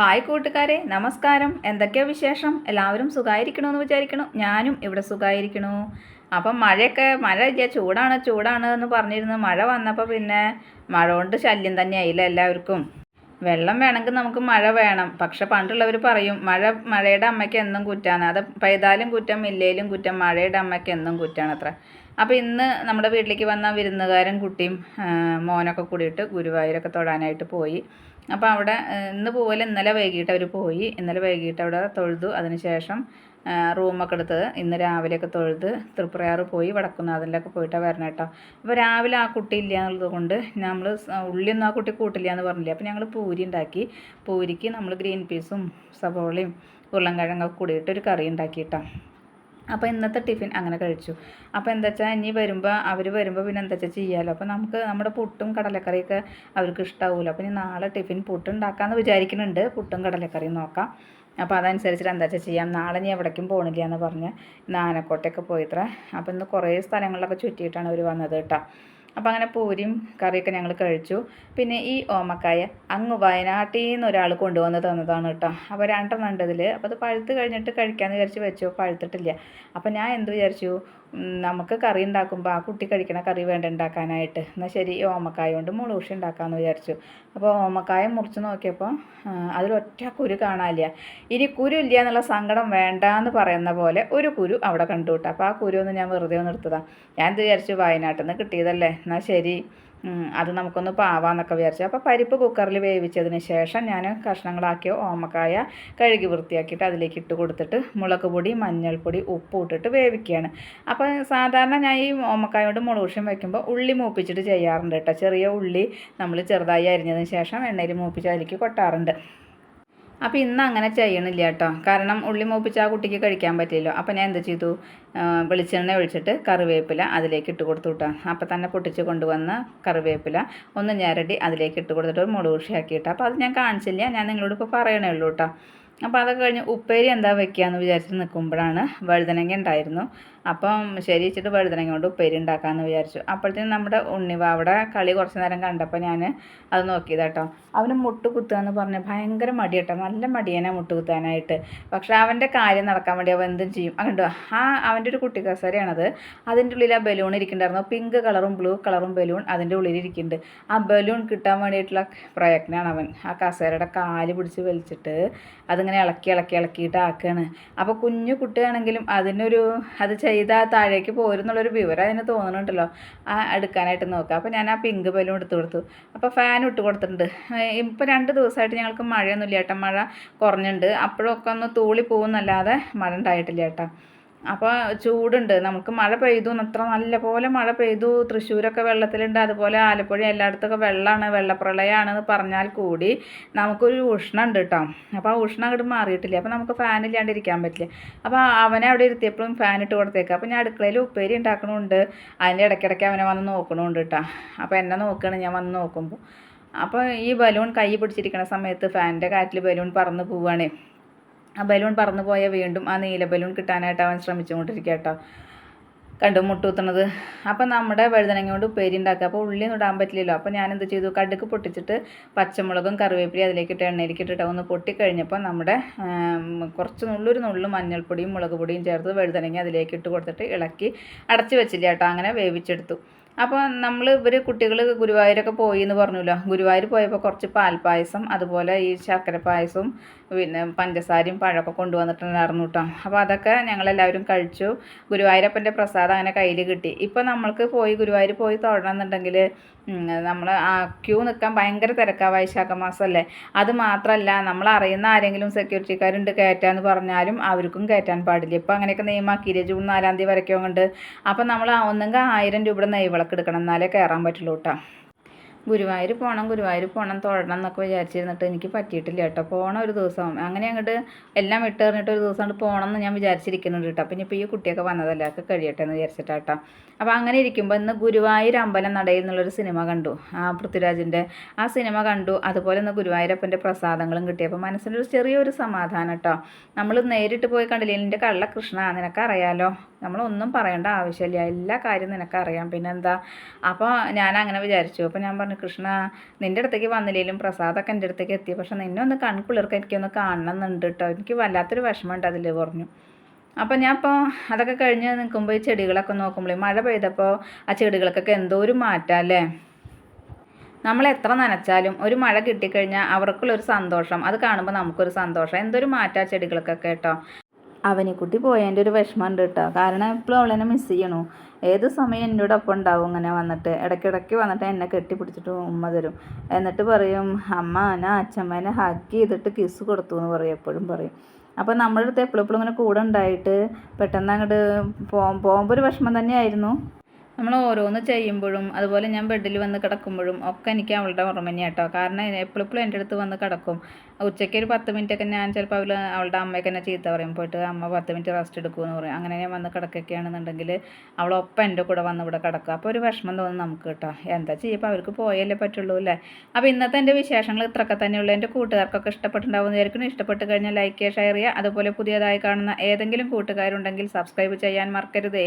Hi കൂട്ടുകാരെ. നമസ്കാരം. എന്തൊക്കെയാ വിശേഷം? എല്ലാവരും സുഖമായിരിക്കണമെന്ന് വിചാരിക്കണു. ഞാനും ഇവിടെ സുഖമായിരിക്കണു അപ്പം മഴയൊക്കെ മഴ ഇല്ല. ചൂടാണ് ചൂടാണ് എന്ന് പറഞ്ഞിരുന്നു. മഴ വന്നപ്പോൾ പിന്നെ മഴ കൊണ്ട് ശല്യം തന്നെയായില്ല എല്ലാവർക്കും? വെള്ളം വേണമെങ്കിൽ നമുക്ക് മഴ വേണം. പക്ഷെ പണ്ടുള്ളവർ പറയും മഴ മഴയുടെ അമ്മയ്ക്ക് എന്നും കുറ്റാണ് അത് പെയ്താലും കുറ്റം ഇല്ലേലും കുറ്റം. മഴയുടെ അമ്മയ്ക്ക് എന്നും കുറ്റാണ് അത്ര അപ്പോൾ ഇന്ന് നമ്മുടെ വീട്ടിലേക്ക് വന്ന വിരുന്നുകാരൻ കുട്ടിയും മോനൊക്കെ കൂടിയിട്ട് ഗുരുവായൂരൊക്കെ തൊഴാനായിട്ട് പോയി. അപ്പോൾ അവിടെ ഇന്ന് പോവല്ല ഇന്നലെ വൈകിട്ട് അവർ പോയി. ഇന്നലെ വൈകിട്ട് അവിടെ തൊഴുതു. അതിനുശേഷം റൂമൊക്കെ എടുത്തത്. ഇന്ന് രാവിലെയൊക്കെ തൊഴുത് തൃപ്രയാറ് പോയി വടക്കുന്നാഥനിലൊക്കെ പോയിട്ടാണ് വരണം കേട്ടോ അപ്പോൾ രാവിലെ ആ കുട്ടി ഇല്ല എന്നുള്ളത് കൊണ്ട് നമ്മൾ ഉള്ളിയൊന്നും ആ കുട്ടി കൂട്ടില്ല എന്ന് പറഞ്ഞില്ല? അപ്പോൾ ഞങ്ങൾ പൂരി ഉണ്ടാക്കി. പൂരിക്ക് നമ്മൾ ഗ്രീൻ പീസും സവോളയും ഉരുളൻകിഴങ്ങൊക്കെ കൂടിയിട്ട് ഒരു കറി ഉണ്ടാക്കി കേട്ടോ അപ്പോൾ ഇന്നത്തെ ടിഫിൻ അങ്ങനെ കഴിച്ചു. അപ്പോൾ എന്താ വെച്ചാൽ ഇനി വരുമ്പോൾ അവർ വരുമ്പോൾ പിന്നെ എന്താ വെച്ചാൽ ചെയ്യാമല്ലോ അപ്പോൾ നമുക്ക് നമ്മുടെ പുട്ടും കടലക്കറിയൊക്കെ അവർക്ക് ഇഷ്ടാവുമല്ലോ അപ്പോൾ ഇനി നാളെ ടിഫിൻ പുട്ട് ഉണ്ടാക്കാമെന്ന് വിചാരിക്കുന്നുണ്ട്. പുട്ടും കടലക്കറിയും നോക്കാം. അപ്പോൾ അതനുസരിച്ചിട്ട് എന്താ വെച്ചാൽ ചെയ്യാം. നാളെ ഇനി എവിടേക്കും പോകണില്ല എന്ന് പറഞ്ഞ് ഇന്ന് ആനക്കോട്ടയൊക്കെ പോയിത്ര. അപ്പോൾ ഇന്ന് കുറേ സ്ഥലങ്ങളിലൊക്കെ ചുറ്റിയിട്ടാണ് അവർ വന്നത് കേട്ടോ. അപ്പോൾ അങ്ങനെ പൂരിയും കറിയൊക്കെ ഞങ്ങൾ കഴിച്ചു. പിന്നെ ഈ ഓമക്കായ അങ്ങ് വയനാട്ടിൽ നിന്ന് ഒരാൾ കൊണ്ടുവന്ന് തന്നതാണ് കേട്ടോ. അപ്പോൾ രണ്ടെണ്ണം ഉണ്ട് ഇതിൽ അപ്പോൾ അത് പഴുത്ത് കഴിഞ്ഞിട്ട് കഴിക്കാമെന്ന് വിചാരിച്ച് വെച്ചു. പഴുത്തിട്ടില്ല. അപ്പോൾ ഞാൻ എന്ത് വിചാരിച്ചു? നമുക്ക് കറി ഉണ്ടാക്കുമ്പോൾ ആ കുട്ടി കഴിക്കണ കറി വേണ്ട ഉണ്ടാക്കാനായിട്ട്. എന്നാൽ ശരി ഓമക്കായ കൊണ്ട് മുളൂഷി ഉണ്ടാക്കാമെന്ന് വിചാരിച്ചു. അപ്പോൾ ഓമക്കായ മുറിച്ച് നോക്കിയപ്പോൾ അതിലൊറ്റ കുരു കാണാനില്ല. ഇനി കുരു ഇല്ല എന്നുള്ള സങ്കടം വേണ്ട എന്ന് പറയുന്ന പോലെ ഒരു കുരു അവിടെ കണ്ടു അപ്പോൾ ആ കുരു ഒന്ന് ഞാൻ വെറുതെ ഒന്ന് എടുത്തതാണ് ഞാൻ വിചാരിച്ചു വയനാട്ടിൽ നിന്ന് കിട്ടിയതല്ലേ. എന്നാൽ ശരി. അത് നമുക്കൊന്ന് പാവാന്നൊക്കെ വിചാരിച്ചു. അപ്പോൾ പരിപ്പ് കുക്കറിൽ വേവിച്ചതിന് ശേഷം ഞാൻ കഷ്ണങ്ങളാക്കിയ ഓമക്കായ കഴുകി വൃത്തിയാക്കിയിട്ട് അതിലേക്ക് ഇട്ട് കൊടുത്തിട്ട് മുളക് പൊടി മഞ്ഞൾപ്പൊടി ഉപ്പ് ഇട്ടിട്ട് വേവിക്കുകയാണ്. അപ്പോൾ സാധാരണ ഞാൻ ഈ ഓമക്കായ കൊണ്ട് മുളകുഷ്യം വയ്ക്കുമ്പോൾ ഉള്ളി മൂപ്പിച്ചിട്ട് ചെയ്യാറുണ്ട് കേട്ടോ. ചെറിയ ഉള്ളി നമ്മൾ ചെറുതായി അരിഞ്ഞതിന് ശേഷം എണ്ണയിൽ മൂപ്പിച്ച് അതിലേക്ക് കൊട്ടാറുണ്ട്. അപ്പോൾ ഇന്ന് അങ്ങനെ ചെയ്യണില്ല കേട്ടോ. കാരണം ഉള്ളി മൂപ്പിച്ച് ആ കുട്ടിക്ക് കഴിക്കാൻ പറ്റില്ലല്ലോ. അപ്പോൾ ഞാൻ എന്ത് ചെയ്തു? വെളിച്ചെണ്ണ ഒഴിച്ചിട്ട് കറിവേപ്പില അതിലേക്ക് ഇട്ട് കൊടുത്തു കേട്ടോ അപ്പോൾ തന്നെ പൊട്ടിച്ച് കൊണ്ടുവന്ന് കറിവേപ്പില ഒന്ന് ഞരടി അതിലേക്ക് ഇട്ട് കൊടുത്തിട്ട് ഒരു മുളക് അപ്പോൾ അത് ഞാൻ കാണിച്ചില്ല. ഞാൻ നിങ്ങളോട് ഇപ്പോൾ പറയണേ ഉള്ളൂ കേട്ടോ അപ്പോൾ അതൊക്കെ കഴിഞ്ഞ് ഉപ്പേരി എന്താ വെക്കുകയെന്ന് വിചാരിച്ച് നിൽക്കുമ്പോഴാണ് വഴുതനങ്ങ ഉണ്ടായിരുന്നു. അപ്പം ശരി വെച്ചിട്ട് വഴുതനങ്ങ കൊണ്ട് ഉപ്പേരി ഉണ്ടാക്കാമെന്ന് വിചാരിച്ചു. അപ്പോഴത്തേനും നമ്മുടെ ഉണ്ണിവ അവിടെ കളി കുറച്ച് നേരം കണ്ടപ്പോൾ ഞാൻ അത് നോക്കിയത് കേട്ടോ അവന് മുട്ട് കുത്തുക എന്ന് പറഞ്ഞാൽ ഭയങ്കര മടി കേട്ടോ നല്ല മടിയനാണ് മുട്ട് കുത്താനായിട്ട്. പക്ഷെ അവന്റെ കാര്യം നടക്കാൻ വേണ്ടി അവൻ എന്തും ചെയ്യും. അങ്ങോട്ട് ആ അവന്റെ ഒരു കുട്ടി കസേരയാണത്. അതിന്റെ ഉള്ളിൽ ആ ബലൂൺ ഇരിക്കുന്നുണ്ടായിരുന്നു. പിങ്ക് കളറും ബ്ലൂ കളറും ബലൂൺ അതിന്റെ ഉള്ളിൽ ഇരിക്കുന്നുണ്ട്. ആ ബലൂൺ കിട്ടാൻ വേണ്ടിയിട്ടുള്ള പ്രയത്നമാണ് അവൻ. ആ കസേരയുടെ കാൽ പിടിച്ച് വലിച്ചിട്ട് അതിങ്ങനെ ഇളക്കി ഇളക്കി ഇളക്കിയിട്ട് ആക്കുകയാണ് അപ്പോൾ കുഞ്ഞു കുട്ടിയാണെങ്കിലും അതിനൊരു അത് ചെയ്താൽ താഴേക്ക് പോരുന്നുള്ളൊരു വിവരം അതിന് തോന്നുന്നുണ്ടല്ലോ. ആ എടുക്കാനായിട്ട് നോക്കുക അപ്പോൾ ഞാൻ ആ പിങ്ക് ബലൂൺ എടുത്തു കൊടുത്തു. അപ്പോൾ ഫാൻ ഇട്ട് കൊടുത്തിട്ടുണ്ട്. ഇപ്പോൾ രണ്ട് ദിവസമായിട്ട് ഞങ്ങൾക്ക് മഴയൊന്നുമില്ല ചേട്ടാ മഴ കുറഞ്ഞിട്ടുണ്ട് അപ്പോഴൊക്കെ ഒന്ന് തൂളി പോകുന്നല്ലാതെ മഴ ഉണ്ടായിട്ടില്ല ചേട്ടാ അപ്പോൾ ചൂടുണ്ട്. നമുക്ക് മഴ പെയ്തു അത്ര നല്ല പോലെ മഴ പെയ്തു. തൃശ്ശൂരൊക്കെ വെള്ളത്തിലുണ്ട്. അതുപോലെ ആലപ്പുഴ എല്ലായിടത്തൊക്കെ വെള്ളമാണ് വെള്ളപ്രളയമാണെന്ന് പറഞ്ഞാൽ കൂടി നമുക്കൊരു ഉഷ്ണം ഉണ്ട് കേട്ടോ അപ്പോൾ ആ ഉഷ്ണം അങ്ങോട്ട് മാറിയിട്ടില്ല? അപ്പോൾ നമുക്ക് ഫാൻ ഇല്ലാണ്ട് ഇരിക്കാൻ പറ്റില്ല? അപ്പോൾ അവനെ അവിടെ ഇരുത്തിയപ്പോഴും ഫാൻ ഇട്ട് കൊടുത്തേക്കാം. അപ്പോൾ ഞാൻ അടുക്കളയിൽ ഉപ്പേരി ഉണ്ടാക്കണമുണ്ട് അതിന്റെ ഇടയ്ക്കിടയ്ക്ക് അവനെ വന്ന് നോക്കണമുണ്ട് കേട്ടോ അപ്പോൾ എന്നെ നോക്കുകയാണ് ഞാൻ വന്ന് നോക്കുമ്പോൾ അപ്പോൾ ഈ ബലൂൺ കൈ പിടിച്ചിരിക്കുന്ന സമയത്ത് ഫാനിന്റെ കാറ്റിൽ ബലൂൺ പറന്ന് പോവുകയാണേ ആ ബലൂൺ പറന്നു പോയാൽ വീണ്ടും ആ നീല ബലൂൺ കിട്ടാനായിട്ട് അവൻ ശ്രമിച്ചുകൊണ്ടിരിക്കുക കേട്ടോ. കണ്ടു മുട്ടൂത്തണത് അപ്പം നമ്മുടെ വഴുതനങ്ങ കൊണ്ട് ഉപ്പേരി ഉണ്ടാക്കുക. അപ്പോൾ ഉള്ളി ഇടാൻ പറ്റില്ലല്ലോ. അപ്പോൾ ഞാൻ എന്ത് ചെയ്തു? കടുക്ക് പൊട്ടിച്ചിട്ട് പച്ചമുളകും കറിവേപ്പിലയും അതിലേക്ക് ഇട്ട് എണ്ണയിലേക്ക് ഇട്ടിട്ട് ഒന്ന് പൊട്ടിക്കഴിഞ്ഞപ്പോൾ നമ്മുടെ കുറച്ച് നുള്ളൊരു നുള്ളു മഞ്ഞൾപ്പൊടിയും മുളക് പൊടിയും ചേർത്ത് വഴുതനങ്ങ അതിലേക്ക് ഇട്ട് കൊടുത്തിട്ട് ഇളക്കി അടച്ച് വെച്ചില്ല കേട്ടോ. അങ്ങനെ വേവിച്ചെടുത്തു. അപ്പോൾ നമ്മൾ ഇവർ കുട്ടികൾ ഗുരുവായൂരൊക്കെ പോയി എന്ന് പറഞ്ഞല്ലോ. ഗുരുവായൂർ പോയപ്പോൾ കുറച്ച് പാൽപ്പായസം അതുപോലെ ഈ ശർക്കര പായസവും പിന്നെ പഞ്ചസാരയും പഴമൊക്കെ കൊണ്ടുവന്നിട്ടുണ്ടായിരുന്നു കേട്ടോ അപ്പോൾ അതൊക്കെ ഞങ്ങളെല്ലാവരും കഴിച്ചു. ഗുരുവായൂരപ്പന്റെ പ്രസാദം അങ്ങനെ കയ്യിൽ കിട്ടി. ഇപ്പോൾ നമ്മൾക്ക് പോയി ഗുരുവായൂർ പോയി തൊഴണമെന്നുണ്ടെങ്കിൽ നമ്മൾ ആ ക്യൂ നിൽക്കാൻ ഭയങ്കര തിരക്കാണ് വൈശാഖ മാസമല്ലേ അത് മാത്രമല്ല നമ്മൾ അറിയുന്ന ആരെങ്കിലും സെക്യൂരിറ്റിക്കാരുണ്ട് കയറ്റാന്ന് പറഞ്ഞാലും അവർക്കും കയറ്റാൻ പാടില്ല. ഇപ്പോൾ അങ്ങനെയൊക്കെ നിയമമാക്കിയില്ലേ ജൂൺ നാലാം തീയതി വരയ്ക്കും കൊണ്ട് അപ്പോൾ നമ്മൾ ഒന്നെങ്കിൽ ആയിരം രൂപയുടെ നെയ്വിളക്ക് എടുക്കണം എന്നാലേ കയറാൻ പറ്റുള്ളൂ കേട്ടോ ഗുരുവായൂർ പോകണം ഗുരുവായൂർ പോകണം തൊഴണം എന്നൊക്കെ വിചാരിച്ചിരുന്നിട്ട് എനിക്ക് പറ്റിയിട്ടില്ല കേട്ടോ പോകണം ഒരു ദിവസം അങ്ങനെ അങ്ങോട്ട് എല്ലാം വിട്ട് വിട്ടെറിഞ്ഞിട്ട് ഒരു ദിവസം അങ്ങോട്ട് പോകണം എന്ന് ഞാൻ വിചാരിച്ചിരിക്കുന്നുണ്ട് കേട്ടോ അപ്പം ഇനിയിപ്പോൾ ഈ കുട്ടിയൊക്കെ വന്നതല്ലേ ഒക്കെ കഴിയട്ടെ എന്ന് വിചാരിച്ചിട്ടാട്ടോ അപ്പോൾ അങ്ങനെ ഇരിക്കുമ്പോൾ ഇന്ന് ഗുരുവായൂർ അമ്പലം നടയിൽ നിന്നുള്ളൊരു സിനിമ കണ്ടു. ആ പൃഥ്വിരാജിന്റെ ആ സിനിമ കണ്ടു. അതുപോലെ ഇന്ന് ഗുരുവായൂരപ്പന്റെ പ്രസാദങ്ങളും കിട്ടി. കിട്ടിയപ്പോൾ മനസ്സിനൊരു ചെറിയൊരു സമാധാനം കേട്ടോ നമ്മൾ നേരിട്ട് പോയി കണ്ടില്ലേ എന്റെ കള്ള കൃഷ്ണ നിനക്കറിയാലോ നമ്മളൊന്നും പറയേണ്ട ആവശ്യമില്ല. എല്ലാ കാര്യവും നിനക്കറിയാം. പിന്നെന്താ? അപ്പോൾ ഞാൻ അങ്ങനെ വിചാരിച്ചു. അപ്പോൾ ഞാൻ പറഞ്ഞു കൃഷ്ണ നിന്റെ അടുത്തേക്ക് വന്നില്ലെങ്കിലും പ്രസാദൊക്കെ എന്റെ അടുത്തേക്ക് എത്തി. പക്ഷെ നിന്നെ ഒന്ന് കൺകുളിർക്ക് എനിക്കൊന്ന് കാണണമെന്നുണ്ട് കേട്ടോ എനിക്ക് വല്ലാത്തൊരു വിഷമമുണ്ട് അതിൽ പറഞ്ഞു. അപ്പോൾ ഞാൻ ഇപ്പോൾ അതൊക്കെ കഴിഞ്ഞ് നിൽക്കുമ്പോൾ ഈ ചെടികളൊക്കെ നോക്കുമ്പോൾ മഴ പെയ്തപ്പോൾ ആ ചെടികൾക്കൊക്കെ എന്തോ ഒരു മാറ്റം അല്ലേ? നമ്മൾ എത്ര നനച്ചാലും ഒരു മഴ കിട്ടിക്കഴിഞ്ഞാൽ അവർക്കുള്ളൊരു സന്തോഷം. അത് കാണുമ്പോൾ നമുക്കൊരു സന്തോഷം. എന്തൊരു മാറ്റാ ചെടികൾക്കൊക്കെ കേട്ടോ അവനിക്കുട്ടി പോയതിന്റെ ഒരു വിഷമമുണ്ട് കേട്ടോ. കാരണം എപ്പോഴും അവളെന്നെ മിസ് ചെയ്യണു. ഏത് സമയം എന്നോട് ഒപ്പം ഉണ്ടാവും ഇങ്ങനെ വന്നിട്ട്. ഇടയ്ക്കിടയ്ക്ക് വന്നിട്ട് എന്നെ കെട്ടിപ്പിടിച്ചിട്ട് ഉമ്മ തരും. എന്നിട്ട് പറയും അമ്മ ഞാൻ അച്ഛമ്മേനെ ഹഗ് ചെയ്തിട്ട് കിസ് കൊടുത്തു എന്ന് പറയും. എപ്പോഴും പറയും. അപ്പോൾ നമ്മുടെ അടുത്ത് എപ്പോഴും എപ്പോഴും ഇങ്ങനെ കൂടെ ഉണ്ടായിട്ട് പെട്ടെന്ന് അങ്ങോട്ട് പോകുമ്പോൾ ഒരു വിഷമം തന്നെയായിരുന്നു. നമ്മൾ ഓരോന്ന് ചെയ്യുമ്പോഴും അതുപോലെ ഞാൻ ബെഡിൽ വന്ന് കിടക്കുമ്പോഴും ഒക്കെ എനിക്ക് അവളുടെ ഓർമ്മ തന്നെയാണ് കേട്ടോ കാരണം എപ്പോഴെപ്പോഴും എന്റെ അടുത്ത് വന്ന് കിടക്കും. ഉച്ചയ്ക്ക് ഒരു പത്ത് മിനിറ്റ് ഒക്കെ ഞാൻ ചിലപ്പോൾ അവൾ അവളുടെ അമ്മയ്ക്ക് തന്നെ ചീത്ത പറയും. പോയിട്ട് അമ്മ പത്ത് മിനിറ്റ് റെസ്റ്റ് എടുക്കുമെന്ന് പറയും. അങ്ങനെ ഞാൻ വന്ന് കിടക്കുകയാണെന്നുണ്ടെങ്കിൽ അവളൊപ്പം എന്റെ കൂടെ വന്ന് ഇവിടെ കിടക്കും. അപ്പോൾ ഒരു വിഷമം തോന്നും നമുക്ക് കേട്ടോ എന്താ ചെയ്യുമ്പോൾ അവർക്ക് പോയല്ലേ പറ്റുള്ളൂ അല്ലേ? അപ്പോൾ ഇന്നത്തെ എന്റെ വിശേഷങ്ങൾ ഇത്രയൊക്കെ തന്നെയുള്ളൂ. എന്റെ കൂട്ടുകാർക്കൊക്കെ ഇഷ്ടപ്പെട്ടുണ്ടാവും വിചാരിക്കുന്നു. ഇഷ്ടപ്പെട്ട് കഴിഞ്ഞാൽ ലൈക്ക് ഷെയർ ചെയ്യുക. അതുപോലെ പുതിയതായി കാണുന്ന ഏതെങ്കിലും കൂട്ടുകാരുണ്ടെങ്കിൽ സബ്സ്ക്രൈബ് ചെയ്യാൻ മറക്കരുതേ.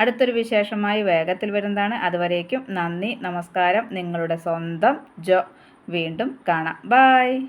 അടുത്തൊരു വിശേഷമായി വേഗത്തിൽ വരുന്നതാണ്. അതുവരേക്കും നന്ദി നമസ്കാരം. നിങ്ങളുടെ സ്വന്തം ജോ. വീണ്ടും കാണാം. ബായ്